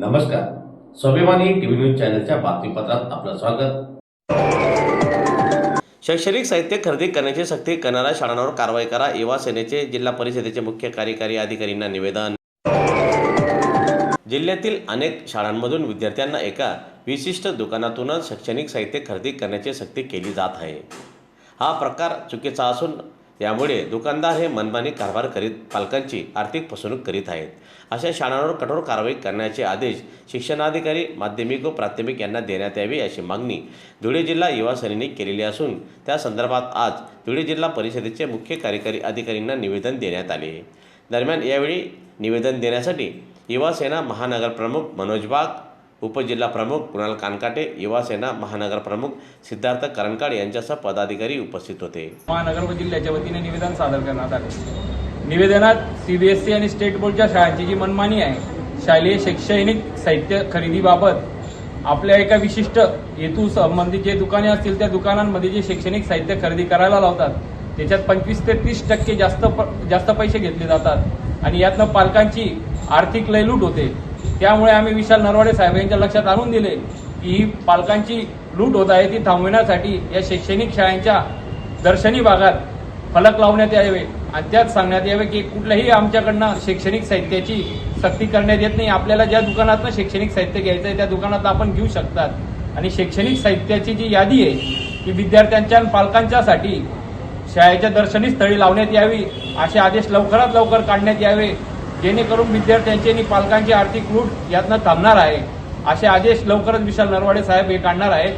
नमस्कार. स्वाभिमानी TV news चॅनलच्या बातमीपत्रात आपलं स्वागत. शैक्षणिक साहित्य खरेदी करण्याची सक्ती करणाऱ्या शाळांवर कारवाई करा. युवा सेनेचे जिल्हा परिषदेचे मुख्य कार्यकारी अधिकारींना निवेदन. जिल्ह्यातील अनेक शाळांमधून विद्यार्थ्यांना एका विशिष्ट दुकानातूनच शैक्षणिक साहित्य खरेदी करण्याची सक्ती केली जात आहे. हा प्रकार चुकीचा असून यामुळे दुकानदार हे मनमानी कारभार करीत पालकांची आर्थिक फसवणूक करीत आहेत. अशा शाळांवर कठोर कारवाई करण्याचे आदेश शिक्षणाधिकारी माध्यमिक व प्राथमिक यांना देण्यात यावे अशी मागणी धुळे जिल्हा युवा सेनेने केलेली असून त्या संदर्भात आज धुळे जिल्हा परिषदेचे मुख्य कार्यकारी अधिकारींना निवेदन देण्यात आले. दरम्यान यावेळी निवेदन देण्यासाठी युवासेना महानगरप्रमुख मनोज बाग उपजिल्हा प्रमुख कुणाल कानकाटे युवासेना महानगर प्रमुख सिद्धार्थ करंकाड यांच्यासह पदाधिकारी उपस्थित होते. महानगर व जिल्ह्याच्या वतीने निवेदन सादर करण्यात आले. निवेदनात सीबीएसई आणि स्टेट बोर्डच्या शाळांची जी मनमानी आहे शालेय शैक्षणिक साहित्य खरेदीबाबत आपल्या एका विशिष्ट हेतू संबंधित जे दुकाने असतील त्या दुकानांमध्ये जे शैक्षणिक साहित्य खरेदी करायला लावतात त्याच्यात पंचवीस ते तीस टक्के जास्त प- जास्त पैसे घेतले जातात. आणि यातनं पालकांची आर्थिक लयलूट होते. त्यामुळे आम्ही विशाल नरवाडे साहेब यांच्या लक्षात आणून दिले की ही पालकांची लूट होत आहे ती थांबविण्यासाठी या शैक्षणिक शाळांच्या दर्शनी भागात फलक लावण्यात यावे आणि त्यात सांगण्यात यावे की कुठल्याही आमच्याकडनं शैक्षणिक साहित्याची सक्ती करण्यात येत नाही. आपल्याला ज्या दुकानातनं शैक्षणिक साहित्य घ्यायचं आहे त्या दुकानात आपण घेऊ शकतात. आणि शैक्षणिक साहित्याची जी यादी आहे ती विद्यार्थ्यांच्या आणि पालकांच्यासाठी शाळेच्या दर्शनी स्थळी लावण्यात यावी असे आदेश लवकरात लवकर काढण्यात यावे जेणेकरून विद्यार्थ्यांची आणि पालकांची आर्थिक लूट यातनं थांबणार आहे. असे आदेश लवकरच विशाल नरवाडे साहेब हे काढणार आहेत.